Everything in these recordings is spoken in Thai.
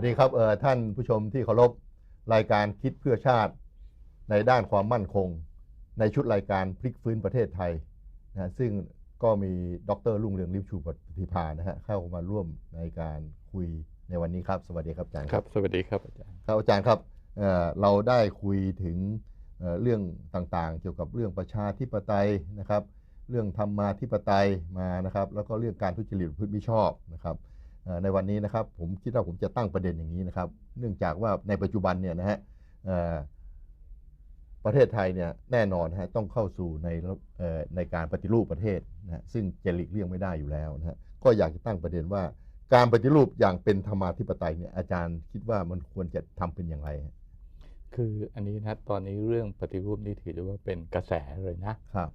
สดีครับเอ่อท่านผู้ชมที่เคารพรายการคิดเพื่อชาติ ในด้านความมั่นคง ในชุดรายการพลิกฟื้นประเทศไทยนะฮะซึ่งก็มีดรรุ่งเรืองลิมชูปฏิภานะฮะเข้ามาร่วมในการคุยในวันนี้ครับ สวัสดีครับอาจารย์ครับ สวัสดีครับอาจารย์ครับอาจารย์ครับเอ่อเราได้คุยถึงเอ่อเรื่องต่างๆ เกี่ยวกับเรื่องประชาธิปไตยนะครับ เรื่องธรรมาธิปไตยมานะครับ แล้วก็เรื่องการทุจริตประพฤติมิชอบนะครับเอ่อ ในวันนี้นะครับผมคิดว่าผมจะตั้งประเด็นอย่างนี้นะครับ เนื่องจากว่าในปัจจุบันเนี่ยนะฮะเอ่อประเทศไทยเนี่ยแน่นอนฮะต้องเข้าสู่ในระเอ่อในการปฏิรูปประเทศนะฮะซึ่งจะหลีกเลี่ยงไม่ได้อยู่แล้วนะฮะก็อยากจะตั้งประเด็นว่า การปฏิรูปอย่างเป็นธรรมาธิปไตยเนี่ยอาจารย์คิดว่ามันควรจะทำเป็นอย่างไรฮะคืออันนี้นะตอนนี้เรื่องปฏิรูปนี่ถือได้ว่าเป็นกระแสเลยนะครับ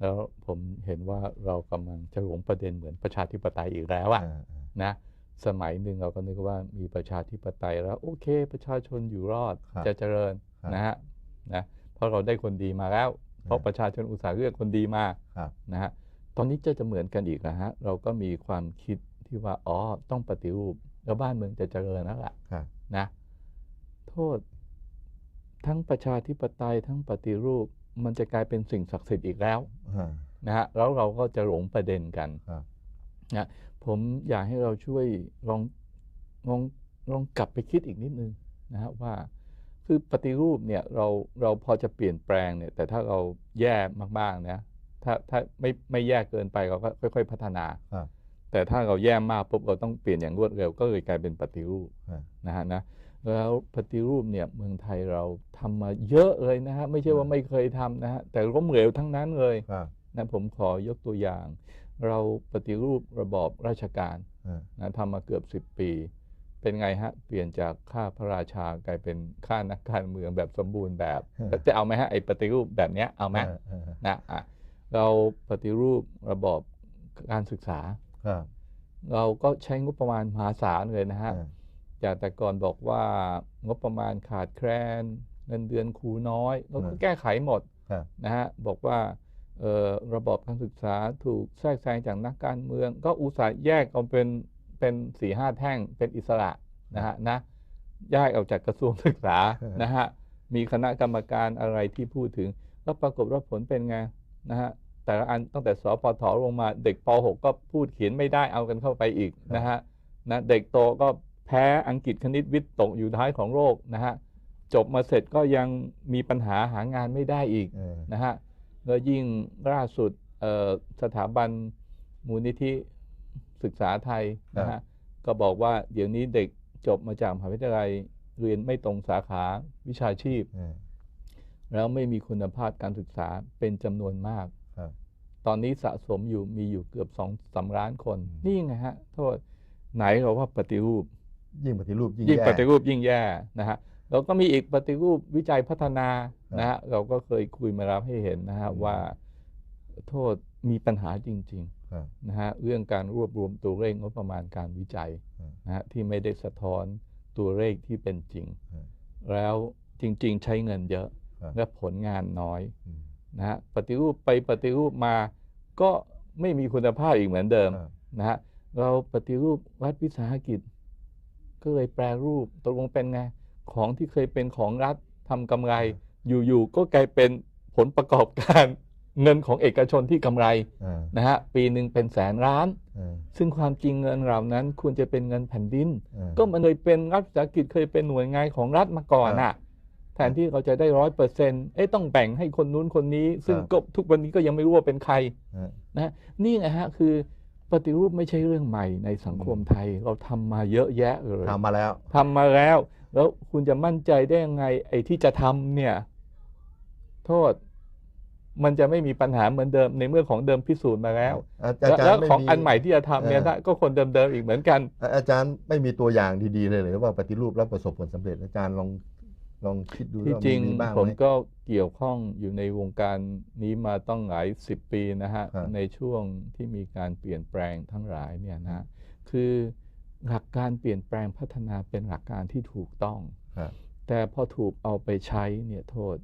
แล้วผมเห็นว่าเรากำลังจะหลงประเด็นเหมือนประชาธิปไตยอีกแล้วอะอ่านะ สมัยหนึ่งเราก็นึกว่ามีประชาธิปไตยแล้ว โอเค ประชาชนอยู่รอดครับจะเจริญครับนะฮะนะเพราะเราได้คนดีมาแล้ว เพราะอ่าประชาชนอุตส่าห์เลือกคนดีมาครับนะฮะตอนนี้จะจะเหมือนกันอีกนะฮะเราก็มีความคิดที่ว่าอ๋อต้องปฏิรูป แล้วบ้านเมืองจะเจริญแล้วล่ะครับนะโทษ ทั้งประชาธิปไตยทั้งปฏิรูปมันจะกลายเป็นสิ่งศักดิ์สิทธิ์อีกแล้วอ่านะฮะแล้วเราก็จะหลงประเด็นกันครับ นะผมอยากให้เราช่วยลองลองลองกลับไปคิดอีกนิดนึงนะฮะว่าคือปฏิรูปเนี่ยเราเราพอจะเปลี่ยนแปลงเนี่ยแต่ถ้าเราแย่มากๆนะถ้าถ้าไม่ไม่แย่เกินไปเราก็ค่อย ๆ พัฒนาครับแต่ถ้าเราแย่มากปุ๊บเราต้องเปลี่ยนอย่างรวดเร็วก็เลยกลายเป็นปฏิรูปอ่านะฮะนะแล้วปฏิรูปเนี่ยเมืองไทยเราทำมาเยอะเลยนะฮะไม่ใช่ว่าไม่เคยทำนะฮะแต่ล้มเหลวทั้งนั้นเลยครับนะผมขอยกตัวอย่าง เราปฏิรูประบอบราชการอ่านะทำมาเกือบ 10 ปี เป็นไงฮะ เปลี่ยนจากข้าพระราชากลายเป็นข้านักการเมืองแบบสมบูรณ์แบบจะเอาไหมฮะไอ้ปฏิรูปแบบเนี้ยเอาไหมอ่าอ่านะอะเราปฏิรูประบอบการศึกษาครับเราก็ใช้งบประมาณมหาศาลเลยนะฮะอ่าจากแต่ก่อนบอกว่างบประมาณขาดแคลนเงินเดือนครูน้อยเราก็แก้ไขหมดครับนะฮะบอกว่าเอ่อ ระบอบการศึกษาถูกแทรกแซงจากนักการเมือง ก็อุตส่าห์แยกเอาเป็นเป็นสี่ห้าแท่งเป็นอิสระนะฮะนะแยกออกจากกระทรวงศึกษานะฮะมีคณะกรรมการอะไรที่พูดถึง แล้วปรากฏว่าผลเป็นไงนะฮะแต่ละอันตั้งแต่สปทลงมาเด็กป .6 ก็พูดเขียนไม่ได้เอากันเข้าไปอีกนะฮะนะเด็กโตก็แพ้อังกฤษคณิตวิทย์ตกอยู่ท้ายของโลกนะฮะจบมาเสร็จก็ยังมีปัญหาหางานไม่ได้อีกเออนะฮะ แล้วยิ่งล่าสุดเอ่อสถาบันมูลนิธิศึกษาไทยนะฮะก็บอกว่าเดี๋ยวนี้เด็กจบมาจากมหาวิทยาลัยเรียนไม่ตรงสาขาวิชาชีพเออแล้วไม่มีคุณภาพการศึกษาเป็นจำนวนมากครับตอนนี้สะสมอยู่มีอยู่เกือบสองสามล้านคนอืมนี่ไงฮะ โทษไหนเราว่าปฏิรูป ยิ่งปฏิรูปยิ่งยิ่งแย่ปฏิรูปยิ่งแย่นะฮะแล้วก็มีอีกปฏิรูปวิจัยพัฒนาครับ นะฮะเราก็เคยคุยมาแล้วให้เห็นนะฮะอืมว่าโทษมีปัญหาจริงครับๆนะฮะเรื่องการรวบรวมตัวเลขงบประมาณการวิจัยครับนะฮะที่ไม่ได้สะท้อนตัวเลขที่เป็นจริงครับแล้วจริง ๆ ใช้เงินเยอะครับและผลงานน้อยอืมนะฮะปฏิรูปไปปฏิรูปมาก็ไม่มีคุณภาพอีกเหมือนเดิมครับนะฮะเราปฏิรูปรัฐวิสาหกิจ ก็เลยแปรรูปตกลงเป็นไงของที่เคยเป็นของรัฐทำกำไร อยู่ๆก็กลายเป็นผลประกอบการเงินของเอกชนที่กำไรอ่านะฮะปีหนึ่งเป็นแสนล้านอ่าซึ่งความจริงเงินเหล่านั้นควรจะเป็นเงินแผ่นดินอ่าก็มันเลยเป็นรัฐวิสาหกิจเคยเป็นหน่วยงานของรัฐมาก่อนครับน่ะแทนที่เราจะได้ร้อยเปอร์เซ็นต์เอ๊ะต้องแบ่งให้คนนู้นคนนี้ ซึ่งครับก็ทุกวันนี้ก็ยังไม่รู้ว่าเป็นใครอ่านะฮะนี่ไงฮะคือปฏิรูปไม่ใช่เรื่องใหม่ในสังคมอืมไทย เราทำมาเยอะแยะเลยทำมาแล้วทำมาแล้ว แล้วคุณจะมั่นใจได้ยังไงไอ้ที่จะทำเนี่ย โทษ มันจะไม่มีปัญหาเหมือนเดิมในเมื่อของเดิมพิสูจน์มาแล้วอาจารแล้วย์แล้วไม่ของมีอันใหม่ที่จะทำเนี่ยเออถ้าก็คนเดิมๆอีกเหมือนกันอ่าอาจารย์ไม่มีตัวอย่างดีๆเลยหรือว่าปฏิรูปแล้วประสบผลสำเร็จอาจารย์ลองลองคิดดูที่ว่าจริงมีบ้างผมไหมก็เกี่ยวข้องอยู่ในวงการนี้มาต้องหลายสิบปีนะฮะครับในช่วงที่มีการเปลี่ยนแปลงทั้งหลายเนี่ยนะฮะคือหลักการเปลี่ยนแปลงพัฒนาเป็นหลักการที่ถูกต้องครับแต่พอถูกเอาไปใช้เนี่ยโทษ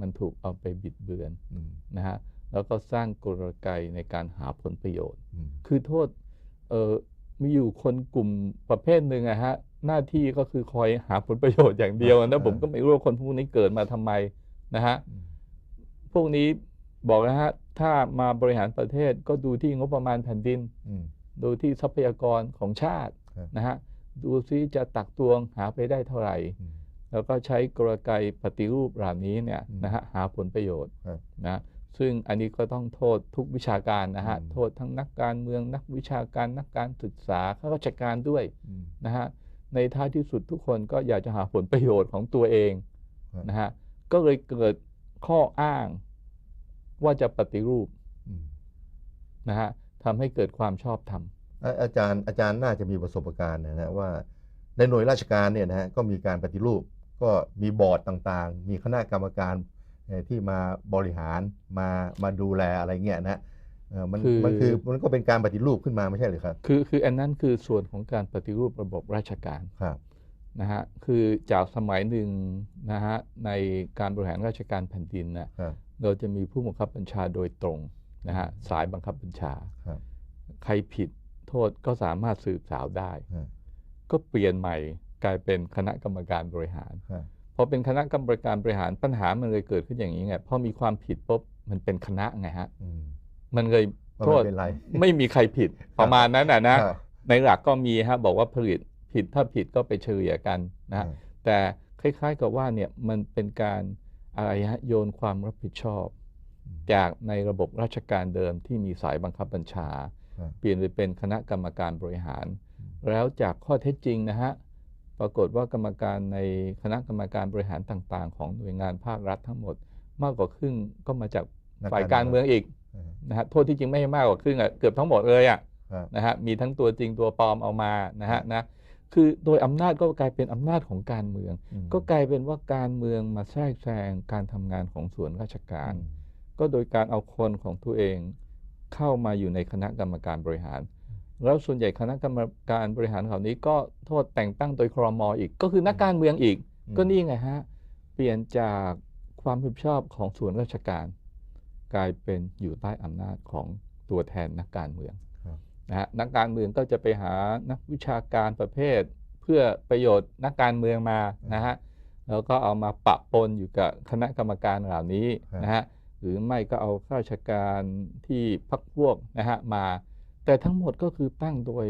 มันถูกเอาไปบิดเบือนอืมนะฮะแล้วก็สร้างกลไกในการหาผลประโยชน์อืมคือโทษเออมีอยู่คนกลุ่มประเภทหนึ่งอะฮะหน้าที่ก็คือคอยหาผลประโยชน์อย่างเดียวนะผมก็ไม่รู้ว่าคนพวกนี้เกิดมาทำไมนะฮะอืมพวกนี้บอกนะฮะถ้ามาบริหารประเทศก็ดูที่งบประมาณแผ่นดินอืมดูที่ทรัพยากรของชาติครับนะฮะดูซิจะตักตวงหาไปได้เท่าไหร่อืม แล้วก็ใช้กลไกปฏิรูปเหล่านี้เนี่ยอืมนะฮะหาผลประโยชน์ครับนะซึ่งอันนี้ก็ต้องโทษทุกวิชาการนะฮะอืมโทษทั้งนักการเมืองนักวิชาการนักการศึกษาข้าราชการด้วยอืมนะฮะในท้ายที่สุดทุกคนก็อยากจะหาผลประโยชน์ของตัวเองครับนะฮะก็เลยเกิดข้ออ้างว่าจะปฏิรูปอืมนะฮะทำให้เกิดความชอบธรรมอะอาจารย์อาจารย์น่าจะมีประสบการณ์นะฮะว่าในหน่วยราชการเนี่ยนะฮะก็มีการปฏิรูป ก็มีบอร์ดต่างๆ มีคณะกรรมการเอ่อที่มาบริหารมามาดูแลอะไรเงี้ยนะฮะเอ่อมันคือมันคือมันก็เป็นการปฏิรูปขึ้นมาไม่ใช่หรือครับ คือคืออันนั้นคือส่วนของการปฏิรูประบบราชการครับนะฮะคือจากสมัยหนึ่งนะฮะในการบริหารราชการแผ่นดินนะครับเราจะมีผู้บังคับบัญชาโดยตรงนะฮะสายบังคับบัญชาครับใครผิดโทษก็สามารถสืบสาวได้ฮะก็เปลี่ยนใหม่ กลายเป็นคณะกรรมการบริหารครับพอเป็นคณะกรรมการบริหารปัญหามันเลยเกิดขึ้นอย่างนี้ไงพอมีความผิดปุ๊บมันเป็นคณะไงฮะอืมมันเลยก็โทไม่ษเป็นไรไม่มีใครผิดประมาณนั้นนะนะครับในหลักก็มีฮะบอกว่าผลิตผิดถ้าผิดก็ไปเฉลี่ยกันนะฮะครับแต่คล้าย ๆกับว่าเนี่ยมันเป็นการอะไรฮะโยนความรับผิดชอบอืมจากในระบบราชการเดิมที่มีสายบังคับบัญชาครับเปลี่ยนไปเป็นคณะกรรมการบริหาร แล้วจากข้อเท็จจริงนะฮะ ปรากฏว่ากรรมการในคณะกรรมการบริหารต่างๆ ของหน่วยงานภาครัฐทั้งหมด มากกว่าครึ่งก็มาจากนักฝ่ายกาการรเมืเมือองงอีกอ่านะฮะโทษที่จริงไม่ใช่มากกว่าครึ่งอะเกือบทั้งหมดเลยอะครับนะฮะมีทั้งตัวจริงตัวปลอมเอามานะฮะนะคือโดยอำนาจก็กลายเป็นอำนาจของการเมืองอืมก็กลายเป็นว่าการเมืองมาแทรกแซงการทำงานของส่วนราชการอืมก็โดยการเอาคนของตัวเองเข้ามาอยู่ในคณะกรรมการบริหาร แล้วส่วนใหญ่คณะกรรมการบริหารเหล่านี้ก็โทษแต่งตั้งโดยครมอีก ก็คือนักการเมืองอีกอืมก็นี่ไงฮะ เปลี่ยนจากความรับผิดชอบของส่วนราชการ กลายเป็นอยู่ใต้อำนาจของตัวแทนนักการเมืองครับนะฮะนักการเมืองก็จะไปหานักวิชาการประเภท เพื่อประโยชน์นักการเมืองมานะฮะแล้วก็เอามาปะปนอยู่กับคณะกรรมการเหล่านี้นะฮะหรือไม่ก็เอาข้าราชการที่พักพวกนะฮะมา แต่ทั้งหมดก็คือตั้งโดย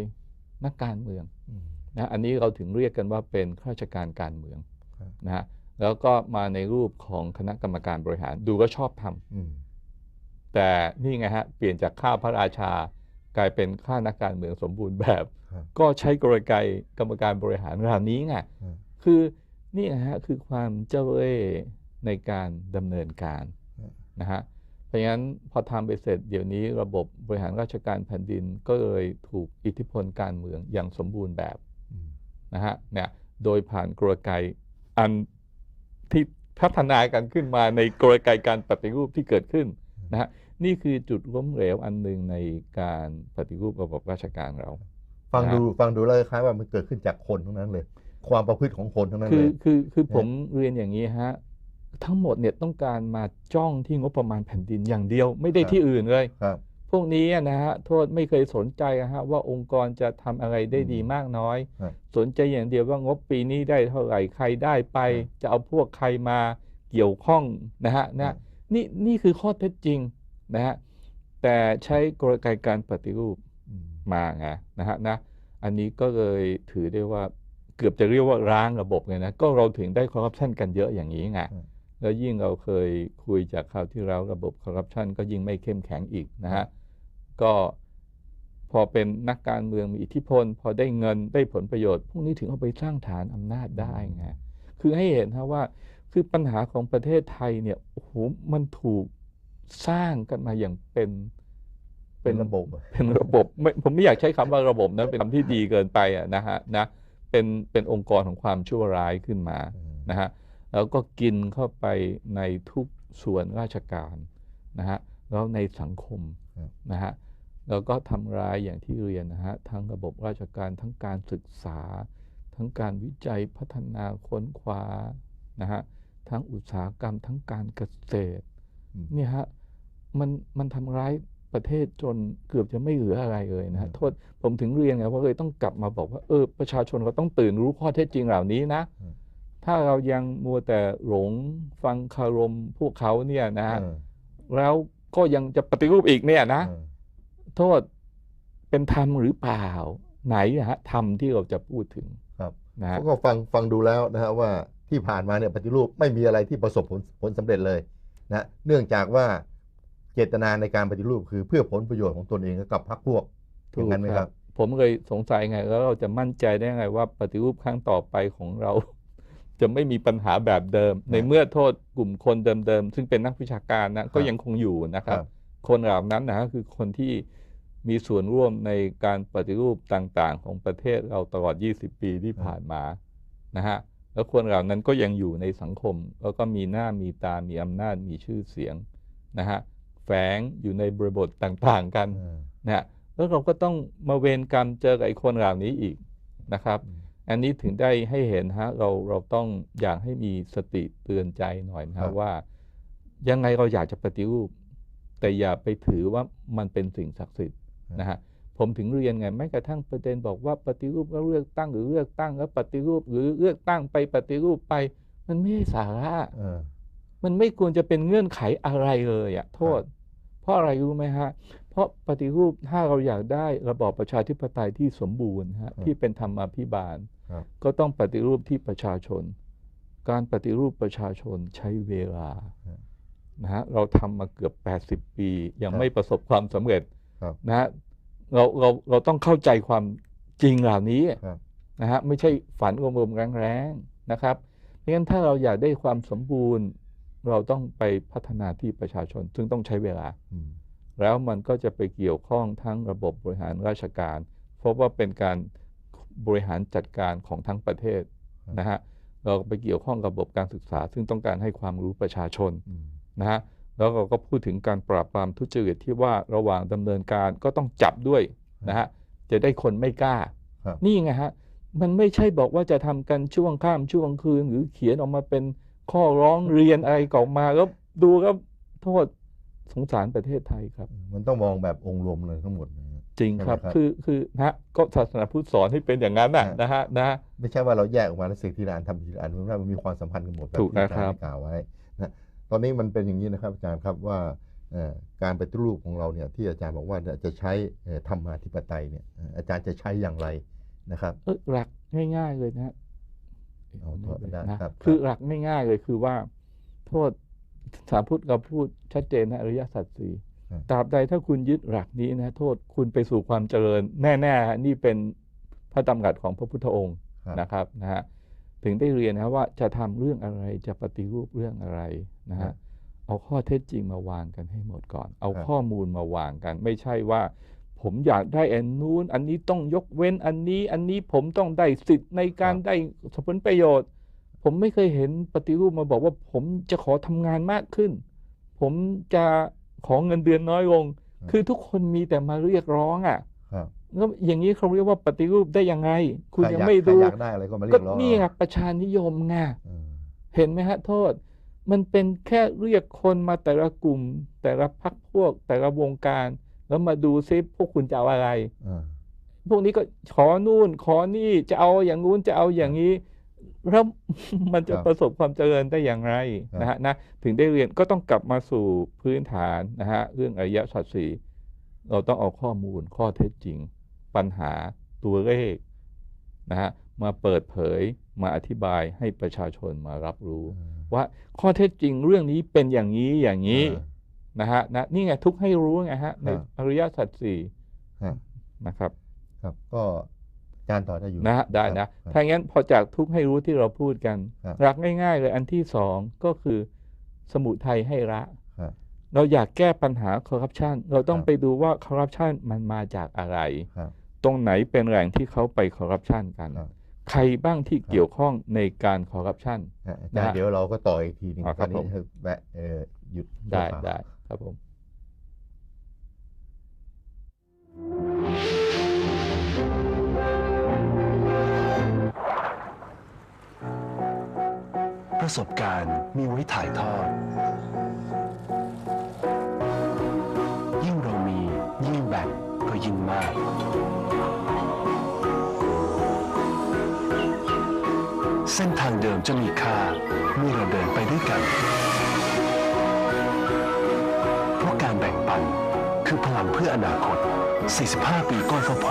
นักการเมืองอืมนะอันนี้เราถึงเรียกกันว่าเป็นข้าราชการการเมืองครับนะฮะแล้วก็มาในรูปของคณะกรรมการบริหารดูก็ชอบทำอืมแต่นี่ไงฮะเปลี่ยนจากข้าพระราชากลายเป็นข้านักการเมืองสมบูรณ์แบบครับก็ใช้กลไกกรรมการบริหารเหล่านี้ไงครับคือนี่นะฮะคือความเจ้าเล่ห์ในการดำเนินการครับนะฮะเพ ราะฉะนั้นพอทำไปเสร็จเดี๋ยวนี้ระบบบริหารราชการแผ่นดินก็เลยถูกอิทธิพลการเมืองอย่างสมบูรณ์แบบอืมนะฮะเนี่ยโดยผ่านกลไกอันที่พัฒนากันขึ้นมาในกลไกการปฏิรูปที่เกิดขึ้นนะฮะนี่คือจุดล้มเหลวอันหนึ่งในการปฏิรูประบบราชการเรา ฟังนะดูฟังดูแล้วคล้ายว่ามันเกิดขึ้นจากคนทั้งนั้นเลย ความประพฤติของคนทั้งนั้นคืเลอยคือคือนะผมเรียนอย่างนี้ฮะ ทั้งหมดเนี่ยต้องการมาจ้องที่งบประมาณแผ่นดินอย่างเดียว ไม่ได้ที่อื่นเลยครับพวกนี้อะนะฮะโทษไม่เคยสนใจอะฮะว่าองค์กรจะทำอะไรได้ดีมากน้อยครับสนใจอย่างเดียวว่างบปีนี้ได้เท่าไหร่ใครได้ไปครับจะเอาพวกใครมาเกี่ยวข้องนะฮะนะนี่นี่คือข้อเท็จจริงนะฮะแต่ใช้กลไกการปฏิรูปอืมมาไงนะฮะนะอันนี้ก็เลยถือได้ว่าเกือบจะเรียกว่าร้างระบบเลยนะก็เราถึงได้คอร์รัปชันกันเยอะอย่างนี้ไงครับ แล้วยิ่งเราเคยคุยจากคราวที่แล้วระบบคอร์รัปชันก็ยิ่งไม่เข้มแข็งอีกนะฮะก็พอเป็นนักการเมืองมีอิทธิพล พอได้เงินได้ผลประโยชน์พวกนี้ถึงเอาไปสร้างฐานอำนาจได้ไงคือให้เห็นนะว่าคือปัญหาของประเทศไทยเนี่ยโอ้โหมันถูกสร้างกันมาอย่างเป็นเป็นระบบอะเป็นระบบไม่ผมไม่อยากใช้คำว่าระบบนะเป็นคำที่ดีเกินไปอะนะฮะนะเป็นเป็นองค์กรของความชั่วร้ายขึ้นมาอืมนะฮะ แล้วก็กินเข้าไปในทุกส่วนราชการนะฮะแล้วในสังคมครับนะฮะแล้วก็ทำร้ายอย่างที่เรียนนะฮะทั้งระบบราชการทั้งการศึกษา ทั้งการวิจัยพัฒนาค้นคว้านะฮะทั้งอุตสาหกรรมทั้งการเกษตรอืมเนี่ยฮะมันมันทำร้ายประเทศจนเกือบจะไม่เหลืออะไรเลยนะฮะอืมโทษผมถึงเรียนไงว่าเลยต้องกลับมาบอกว่าเออประชาชนเราต้องตื่นรู้ข้อเท็จจริงเหล่านี้นะอืม ถ้าเรายังมัวแต่หลงฟังคารมพวกเขาเนี่ยนะฮะเออแล้วก็ยังจะปฏิรูปอีกเนี่ยนะเออโทษเป็นธรรมหรือเปล่า ไหนนะฮะธรรมที่เราจะพูดถึงครับนะฮะเขาก็ฟังฟังดูแล้วนะฮะว่าที่ผ่านมาเนี่ยปฏิรูปไม่มีอะไรที่ประสบผลผลสำเร็จเลยนะเนื่องจากว่าเจตนาในการปฏิรูปคือเพื่อผลประโยชน์ของตนเองกับพรรคพวกอย่างนั้นไหมครับ ผมเลยสงสัยไงแล้วเราจะมั่นใจได้ไงว่าปฏิรูปครั้งต่อไปของเรา จะไม่มีปัญหาแบบเดิม ในเมื่อโทษกลุ่มคนเดิมๆซึ่งเป็นนักวิชาการนะก็ยังคงอยู่นะครับครับคนเหล่านั้นนะก็คือคนที่มีส่วนร่วมในการปฏิรูปต่างๆ ของประเทศเราตลอด 20 ปีที่ผ่านมานะฮะแล้วคนเหล่านั้นก็ยังอยู่ในสังคม แล้วก็มีหน้ามีตามีอำนาจมีชื่อเสียงนะฮะแฝงอยู่ในบริบทต่างๆกันเออนะฮะแล้วเราก็ต้องมาเวรกรรมเจอกับไอ้คนเหล่านี้อีกนะครับ อืมอันนี้ถึงได้ให้เห็นฮะเราเราต้องอยากให้มีสติเตือนใจหน่อยนะครัฮะบว่า ยังไงเราอยากจะปฏิรูป แต่อย่าไปถือว่ามันเป็นสิ่งศักดิ์สิทธิ์นะฮะผมถึงเรียนไงแม้กระทั่งประเด็นบอกว่าปฏิรูปแล้วเลือกตั้งหรือเลือกตั้งแล้วปฏิรูปหรือเลือกตั้งไปปฏิรูปไป มันไม่ใช่สาระเออมันไม่ควรจะเป็นเงื่อนไขอะไรเลยอะโทษ เพราะอะไรรู้ไหมฮะ เพราะปฏิรูปถ้าเราอยากได้ระบอบประชาธิปไตยที่สมบูรณ์ฮะครับที่เป็นธรรมาภิบาลครับ ก็ต้องปฏิรูปที่ประชาชน การปฏิรูปประชาชนใช้เวลาครับนะฮะเราทำมาเกือบ 80 ปี ยังครับไม่ประสบความสำเร็จครับนะฮะเราเราเราต้องเข้าใจความจริงเหล่านี้ครับนะฮะไม่ใช่ฝันรวมๆแรงๆนะครับเพราะฉะนั้นถ้าเราอยากได้ความสมบูรณ์ เราต้องไปพัฒนาที่ประชาชน ซึ่งต้องใช้เวลาอืมแล้วมันก็จะไปเกี่ยวข้องทั้งระบบบริหารราชการ เพราะว่าเป็นการ บริหารจัดการของทั้งประเทศนะฮะเราไปเกี่ยวข้องกับระบบการศึกษา ซึ่งต้องการให้ความรู้ประชาชนอืมนะฮะแล้วเราก็พูดถึงการปราบปรามทุจริตที่ว่าระหว่างดำเนินการก็ต้องจับด้วยนะฮะจะได้คนไม่กล้าครับนี่ไงฮะมันไม่ใช่บอกว่าจะทำกันช่วงข้ามช่วงคืน หรือเขียนออกมาเป็นข้อร้องเรียนอะไรออกมาแล้วดูแล้วโทษสงสารประเทศไทยครับ มันต้องมองแบบองค์รวมเลยทั้งหมดนะฮะ จริงครับใช่ไหมครับ คือคือนะฮะก็ศาสนาพุทธสอนให้เป็นอย่างนั้นน่ะฮะนะฮะนะฮะไม่ใช่ว่าเราแยกออกมาแล้วสิ่งที่เราอ่านทำทีละอันเพราะว่ามันมีความสัมพันธ์กันหมดแบบถูกที่อาจารนะครับย์ได้กล่าวไว้นะตอนนี้มันเป็นอย่างนี้นะครับอาจารย์ครับว่าเอ่อการปฏิรูปของเราเนี่ยที่อาจารย์บอกว่าเนี่ยจะใช้เอ่อธรรมาธิปไตยเนี่ยเอ่ออาจารย์จะใช้อย่างไรนะครับเออหลักง่าย ๆเลยนะฮะเอาโทษได้นะครับ คือหลักง่ายๆเลยคือว่า โทษสาพุทธเราพูดชัดเจนนะอริยสัจสี่ครับ ตราบใดถ้าคุณยึดหลักนี้นะโทษคุณไปสู่ความเจริญ แน่ๆฮะนี่เป็นพระดำรัสของพระพุทธองค์ครับนะครับนะฮะถึงได้เรียนนะว่าจะทำเรื่องอะไรจะปฏิรูปเรื่องอะไรนะครัฮะบเอาข้อเท็จจริงมาวางกันให้หมดก่อน เอาครับข้อมูลมาวางกัน ไม่ใช่ว่า ผมอยากได้อันนู้น อันนี้ต้องยกเว้นอันนี้ อันนี้ผมต้องได้สิทธิ์ในการได้ผลประโยชน์ ผมไม่เคยเห็นปฏิรูปมาบอกว่า ผมจะขอทำงานมากขึ้น ผมจะ ขอเงินเดือนน้อยลงครับคือทุกคนมีแต่มาเรียกร้องอะครับแล้วอย่างนี้เขาเรียกว่าปฏิรูปได้ยังไง คุณใรยังอากไม่ใครดูอยากได้อะไรก็มาเรีก็ยกร้องนี่ไงประชานิยมไงเออเห็นไหมฮะโทษ มันเป็นแค่เรียกคนมาแต่ละกลุ่ม แต่ละพักพวก แต่ละวงการ แล้วมาดูซิพวกคุณจะเอาอะไรเออพวกนี้ก็ขอนู่นขอนี่จะเอาอย่างนู้นจะเอาอย่างนี้ แล้วมันจะครับประสบความเจริญได้อย่างไรครับนะฮะนะถึงได้เรียนก็ต้องกลับมาสู่พื้นฐานนะฮะเรื่องอริยสัจสี่เราต้องเอาข้อมูลข้อเท็จจริง ปัญหาตัวเลขนะฮะมาเปิดเผยมาอธิบายให้ประชาชนมารับรู้เออว่าข้อเท็จจริงเรื่องนี้เป็นอย่างนี้อย่างนี้เออนะฮะนะนี่ไงทุกข์ให้รู้ไงฮะในครับอริยสัจสี่ฮะนะครับ ครับก็อา จารย์ต่อได้อยู่นะฮะได้คนะรับถ้างั้นพอจากทุกข์ให้รู้ที่เราพูดกันครับหลักง่าย ๆ เลยอันที่สองก็คือสมุทัยให้ละครับเราอยากแก้ปัญหาคอร์รัปชันเราต้องครับไปดูว่าคอร์รัปชันมันมาจากอะไรครับตรงไหนเป็นแหล่งที่เขาไปคอร์รัปชันกันครับใครบ้างที่ครับเกี่ยวข้องในการคอร์รัปชันฮะอานะจารฮะย์เดี๋ยวเราก็ต่ออีกทีหนึงอ๋อตครัอบนนี้ผมให้แวะเอ่อหยุดได้ชั่วคราวได้ครับผม ประสบการณ์มีไว้ถ่ายทอด ยิ่งเรามียิ่งแบ่งก็ยิ่งมาก เส้นทางเดิมจะมีค่าเมื่อเราเดินไปด้วยกัน เพราะการแบ่งปันคือพลังเพื่ออนาคต 45 ปีก้อนฟผผ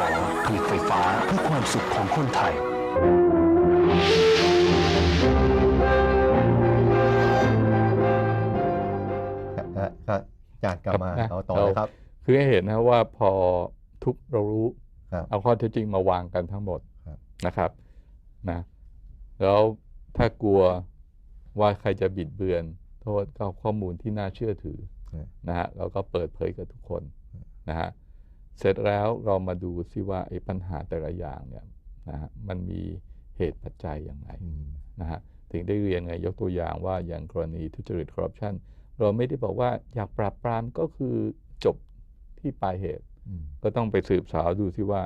ผลิตไฟฟ้าเพื่อความสุขของคนไทย จารย์กลับมาครับนะเอาต่อเลยครับ คือให้เห็นนะว่าพอทุกเรารู้ครับเอาข้อเท็จจริงมาวางกันทั้งหมดครับนะครับนะแล้วถ้ากลัวว่าใครจะบิดเบือน โทษก็เอาข้อมูลที่น่าเชื่อถือครับนะฮะเราก็เปิดเผยกับทุกคนนะฮะเสร็จแล้วเรามาดูซิว่าไอ้ปัญหาแต่ละอย่างเนี่ยนะฮะมันมีเหตุปัจจัยอย่างไรอืมนะฮะถึงได้เรียนไงยกตัวอย่างว่าอย่างกรณีทุจริตคอร์รัปชัน เราไม่ได้บอกว่าอยากปราบปรามก็คือจบที่ปลายเหตุอืมก็ต้องไปสืบสาวดูซิว่า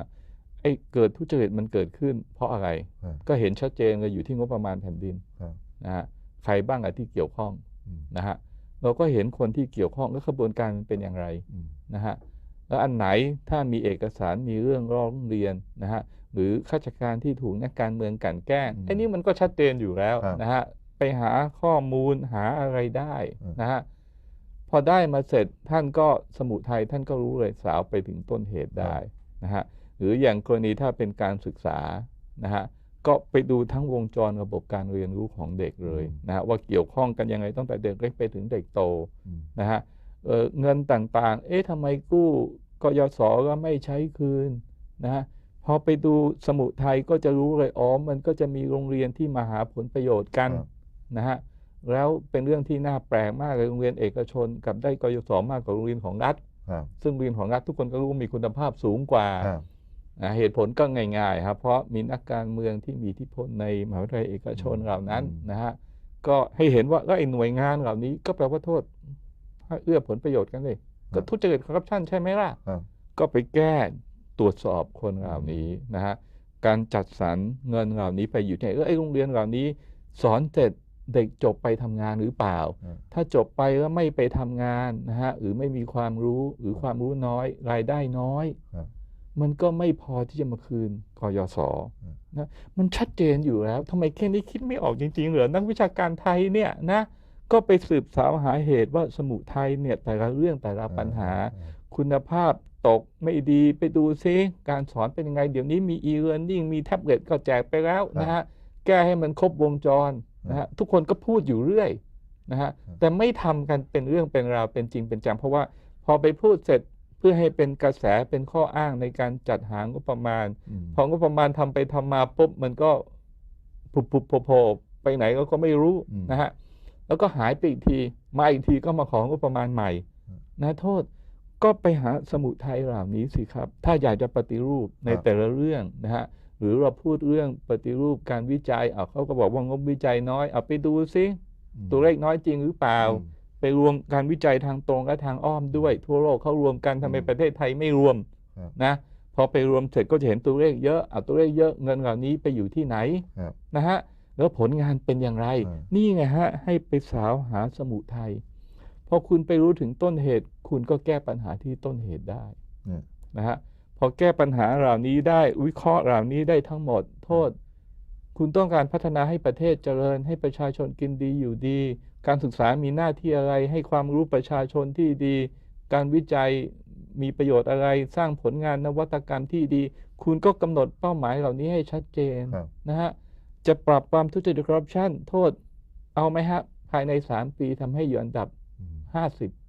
ไอ้เกิดทุจริตมันเกิดขึ้น เพราะอะไรครับก็เห็นชัดเจนเลยอยู่ที่งบประมาณแผ่นดินครับนะฮะใครบ้างอะที่เกี่ยวข้องอืมนะฮะเราก็เห็นคนที่เกี่ยวข้องและกระบวนการมันเป็นอย่างไรอืมนะฮะแล้วอันไหนถ้ามีเอกสารมีเรื่องร้องเรียนนะฮะหรือข้าราชการที่ถูกนักการเมืองกลันแกล้งไอ้นี่มันก็ชัดเจนอยู่แล้วครับนะฮะ ไปหาข้อมูลหาอะไรได้อืมนะฮะพอได้มาเสร็จท่านก็สมุทัยท่านก็รู้เลยสาวไปถึงต้นเหตุได้นะฮะหรืออย่างกรณีถ้าเป็นการศึกษานะฮะก็ไปดูทั้งวงจรระบบการเรียนรู้ของเด็กเลยนะฮะว่าเกี่ยวข้องกันยังไงตั้งแต่เด็กเล็กไปถึงเด็กโตอืมนะฮะเอ่อเงินต่างๆ เอ๊ะทำไมกู้กยศก็ไม่ใช้คืนนะฮะพอไปดูสมุไทยก็จะรู้เลยอ๋อมันก็จะมีโรงเรียนที่มาหาผลประโยชน์กันครับ นะฮะแล้วเป็นเรื่องที่น่าแปลกมากเลยโรงเรียนเอกชน กับได้กยศมากกว่าโรงเรียนของรัฐครับซึ่งโรงเรียนของรัฐทุกคนก็รู้ว่ามีคุณภาพสูงกว่าครับนะเหตุผลก็ง่ายๆครับเพราะมีนักการเมืองที่มีอิทธิพลในมหาวิทยาลัยเอกชนอืมเหล่านั้นอืมนะฮะก็ให้เห็นว่าแล้วไอ้หน่วยงานเหล่านี้ก็แปลว่าโทษให้เอื้อผลประโยชน์กันเลยก็ทุจริตคอร์รัปชันใช่ไหมล่ะครับก็ไปแก้ตรวจสอบคนเหล่านี้นะฮะการจัดสรรเงินเหล่านี้ไปอยู่ที่ไหนเออไอ้โรงเรียนเหล่านี้ สอนเสร็จ เด็กจบไปทำงานหรือเปล่าครับถ้าจบไปแล้วไม่ไปทำงานนะฮะหรือไม่มีความรู้หรือความรู้น้อย รายได้น้อยครับมันก็ไม่พอที่จะมาคืนกยศอืมนะมันชัดเจนอยู่แล้วทำไมแค่นี้คิดไม่ออกจริงๆเหรอนักวิชาการไทยเนี่ยนะก็ไปสืบสาวหาเหตุว่าสมุทัยเนี่ยแต่ละเรื่องแต่ละปัญหา คุณภาพตกไม่ดีไปดูซิการสอนเป็นยังไง เดี๋ยวนี้มี e-learning มีแท็บเล็ตก็แจกไปแล้วนะฮะแก้ให้มันครบวงจร นะฮะทุกคนก็พูดอยู่เรื่อยนะฮะแต่ไม่ทำกันเป็นเรื่องเป็นราวเป็นจริงเป็นจังเพราะว่าพอไปพูดเสร็จเพื่อให้เป็นกระแสเป็นข้ออ้างในการจัดหางบประมาณอืมพองบประมาณทำไปทำมาปุ๊บมันก็ปุบปุบโผล่โผล่ไปไหนก็ก็ไม่รู้อืมนะฮะแล้วก็หายไปอีกทีมาอีกทีก็มาของงบประมาณใหม่อืมนะโทษก็ไปหาสมุทัยเหล่านี้สิครับ ถ้าอยากจะปฏิรูปในครับแต่ละเรื่องนะฮะ หรือเราพูดเรื่องปฏิรูปการวิจัยเอาเขาก็บอกว่างบวิจัยน้อยเอาไปดูซิอืมตัวเลขน้อยจริงหรือเปล่าอืมไปรวมการวิจัยทางตรงและทางอ้อมด้วย ทั่วโลกเขารวมกันทำไมอืมประเทศไทยไม่รวมครับนะพอไปรวมเสร็จก็จะเห็นตัวเลขเยอะเอาตัวเลขเยอะเงินเหล่านี้ไปอยู่ที่ไหนครับนะฮะแล้วผลงานเป็นอย่างไรอ่านี่ไงฮะให้ไปสาวหาสมุทัยพอคุณไปรู้ถึงต้นเหตุ คุณก็แก้ปัญหาที่ต้นเหตุได้เนี่ยนะฮะ พอแก้ปัญหาเหล่านี้ได้วิเคราะห์เหล่านี้ได้ทั้งหมดโทษ คุณต้องการพัฒนาให้ประเทศเจริญ ให้ประชาชนกินดีอยู่ดี การศึกษามีหน้าที่อะไร ให้ความรู้ประชาชนที่ดี การวิจัยมีประโยชน์อะไร สร้างผลงานนวัตกรรมที่ดี คุณก็กำหนดเป้าหมายเหล่านี้ให้ชัดเจนครับนะฮะจะปรับปรามทุจริตคอร์รัปชันโทษเอาไหมฮะภายใน 3 ปีทำให้อยู่อันดับอืม50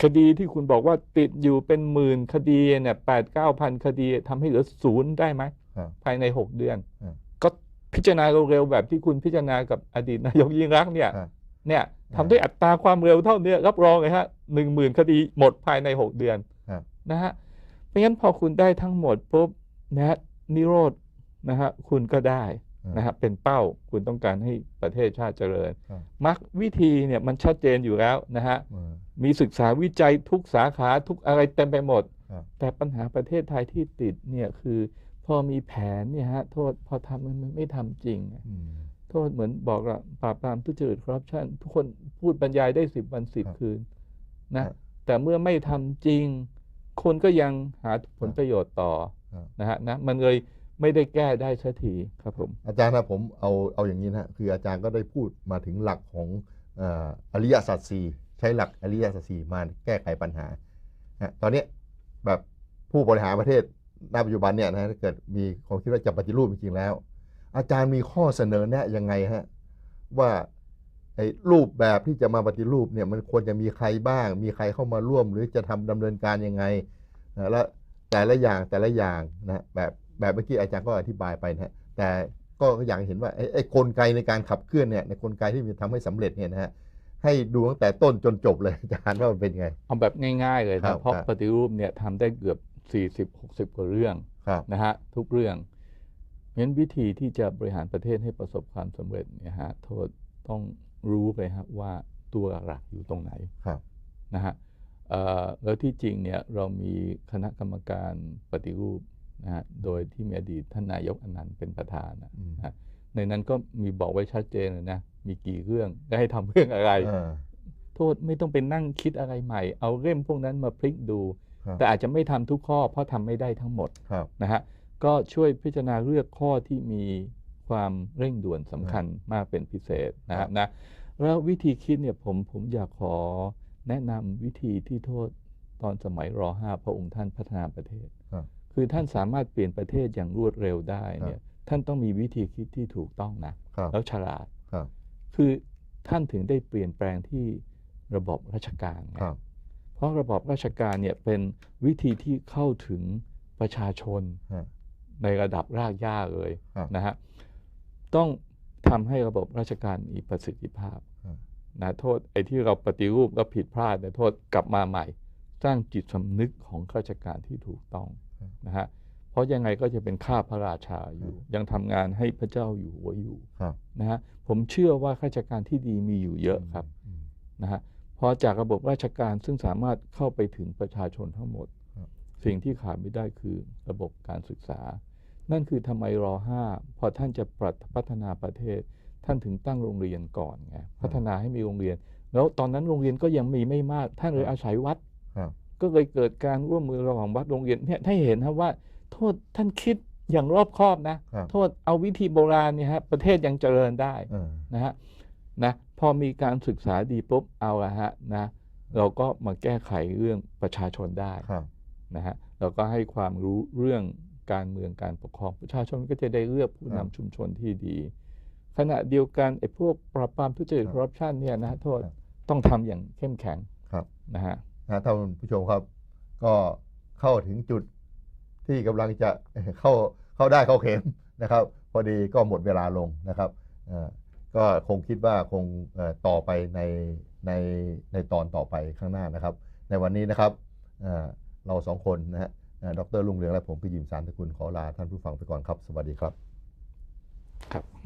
ครับคดีที่คุณบอกว่าติดอยู่เป็นหมื่นคดีเนี่ยแปดเก้าพันคดีทำให้เหลือศูนย์ได้ไหมครับภายใน6เดือนครับก็พิจารณาเร็วๆแบบที่คุณพิจารณากับอดีตนายกยิ่งรักษณ์เนี่ยครับเนี่ยครับทำด้วยอัตราความเร็วเท่าเนี้ยรับรองเลยฮะหนึ่งหมื่นคดีหมดภายใน6เดือนครับนะฮะเพราะงั้นพอคุณได้ทั้งหมดปุ๊บนะฮะนิโรธนะฮะคุณก็ได้ นะฮะเป็นเป้าคุณต้องการให้ประเทศชาติเจริญครับมักวิธีเนี่ยมันชัดเจนอยู่แล้วนะฮะเออมีศึกษาวิจัยทุกสาขาทุกอะไรเต็มไปหมดครับแต่ปัญหาประเทศไทยที่ติดเนี่ยคือพอมีแผนเนี่ยฮะโทษพอทำมันมันไม่ทำจริงอืมโทษเหมือนบอกละปราบปรามทุจริตคอร์รัปชันทุกคนพูดบรรยายได้สิบวันสิบครับคืนครันะบแต่เมื่อไม่ทำจริง คนก็ยังหาผลประโยชน์ต่อครับนะฮะนะมันเลย ไม่ได้แก้ได้สักทีครับผม อาจารย์นะผมเอาเอาอย่างนี้นะฮะคืออาจารย์ก็ได้พูดมาถึงหลักของเอ่ออริยสัจสี่ใช้หลักอริยสัจสี่มาแก้ไขปัญหานะตอนเนี้ยแบบผู้บริหารประเทศณปัจจุบันเนี่ยนะถ้าเกิดมีความคิดว่าจะปฏิรูปจริงๆแล้ว อาจารย์มีข้อเสนอแนะยังไงฮะว่าไอ้รูปแบบที่จะมาปฏิรูปเนี่ยมันควรจะมีใครบ้าง มีใครเข้ามาร่วม หรือจะทำดำเนินการยังไงนะและแต่ละอย่างแต่ละอย่างนะแบบ แบบเมื่อกี้อาจารย์ก็อธิบายไปนะฮะแต่ก็อยากเห็นว่าไอ้ไอ้กลไกในการขับเคลื่อนเนี่ยในกลไกที่มันทำให้สำเร็จเนี่ยนะฮะให้ดูตั้งแต่ต้นจนจบเลยอาจารย์ว่ามันเป็นไง เอาแบบง่ายๆเลยครันะบเพราะครับ ปฏิรูปเนี่ยทำได้เกือบ 40-60 กว่าเรื่องครับ นะฮะทุกเรื่องงั้นวิธีที่จะบริหารประเทศให้ประสบความสำเร็จเนี่ยฮะโทษต้องรู้เลยฮะว่าตัวหลักอยู่ตรงไหนครับ นะฮะเอ่อแล้วที่จริงเนี่ยเรามีคณะกรรมการปฏิรูป นะฮะโดยที่มีอดีตท่านนายกอนันต์เป็นประธานนะอืมฮะในนั้นก็มีบอกไว้ชัดเจนเลยนะมีกี่เรื่องและให้ทำเรื่องอะไรอ่าโทษไม่ต้องไปนั่งคิดอะไรใหม่ เอาเล่มพวกนั้นมาพลิกดูครับแต่อาจจะไม่ทำทุกข้อ เพราะทำไม่ได้ทั้งหมดครับนะฮะก็ช่วยพิจารณาเลือกข้อที่มีความเร่งด่วนสำคัญมากเป็นพิเศษนะคครัรับบนะแล้ววิธีคิดเนี่ยผมผมอยากขอแนะนำวิธีที่โทษตอนสมัยรห้าพระองค์ท่านพัฒนาประเทศ ครับคือท่านสามารถเปลี่ยนประเทศอย่างรวดเร็วได้เนี่ยท่านต้องมีวิธีคิดที่ถูกต้องนะครับแล้วฉลาดครับคือท่านถึงได้เปลี่ยนแปลงที่ระบบราชการไงครับเพราะระบบราชการเนี่ยเป็นวิธีที่เข้าถึงประชาชนฮะในระดับรากหญ้าเลยครับนะฮะต้องทำให้ระบบราชการมีประสิทธิภาพครับนะโทษไอ้ที่เราปฏิรูปแล้วผิดพลาดเนี่ยโทษกลับมาใหม่ สร้างจิตสำนึกของข้าราชการที่ถูกต้อง นะฮะเพราะยังไงก็จะเป็นข้าพระราชาอยู่ ยังทำงานให้พระเจ้าอยู่หัวอยู่ครับนะฮะผมเชื่อว่าข้าราชการที่ดีมีอยู่เยอะครับอืมนะฮะพอจากระบบราชการซึ่งสามารถเข้าไปถึงประชาชนทั้งหมดครับสิ่งที่ขาดไม่ได้คือระบบการศึกษา นั่นคือทำไมรอห้าพอท่านจะปรับพัฒนาประเทศ ท่านถึงตั้งโรงเรียนก่อนไงพัฒนาให้มีโรงเรียน แล้วตอนนั้นโรงเรียนก็ยังมีไม่มาก ท่านเลยอาศัยวัดครับ ก็เลยเกิดการร่วมมือระหว่างวัดโรงเรียนเนี่ยให้เห็นครับว่า โทษท่านคิดอย่างรอบคอบนะ ครับ โทษเอาวิธีโบราณเนี่ยฮะประเทศยังเจริญได้เออนะฮะนะพอมีการศึกษาดีปุ๊บเอาละฮะนะเราก็มาแก้ไขเรื่องประชาชนได้ ครับ นะฮะเราก็ให้ความรู้เรื่องการเมืองการปกครองประชาชนก็จะได้เลือกผู้นำชุมชนที่ดี ขณะเดียวกันไอ้พวกปราบปรามทุจริตคอร์รัปชันเนี่ยนะโทษต้องทำอย่างเข้มแข็งครับ นะฮะ นะท่านผู้ชมครับ ก็เข้าถึงจุดที่กำลังจะเข้าเข้าได้เข้าเข็มนะครับ พอดีก็หมดเวลาลงนะครับก็คงคิดว่าคงต่อไปในในในตอนต่อไปข้างหน้านะครับ ในวันนี้นะครับเราสองคนนะฮะเอ่อดรลุงเรืองและผมพี่ยิมสารตะกุลขอลาท่านผู้ฟังไปก่อนครับ สวัสดีครับ ครับ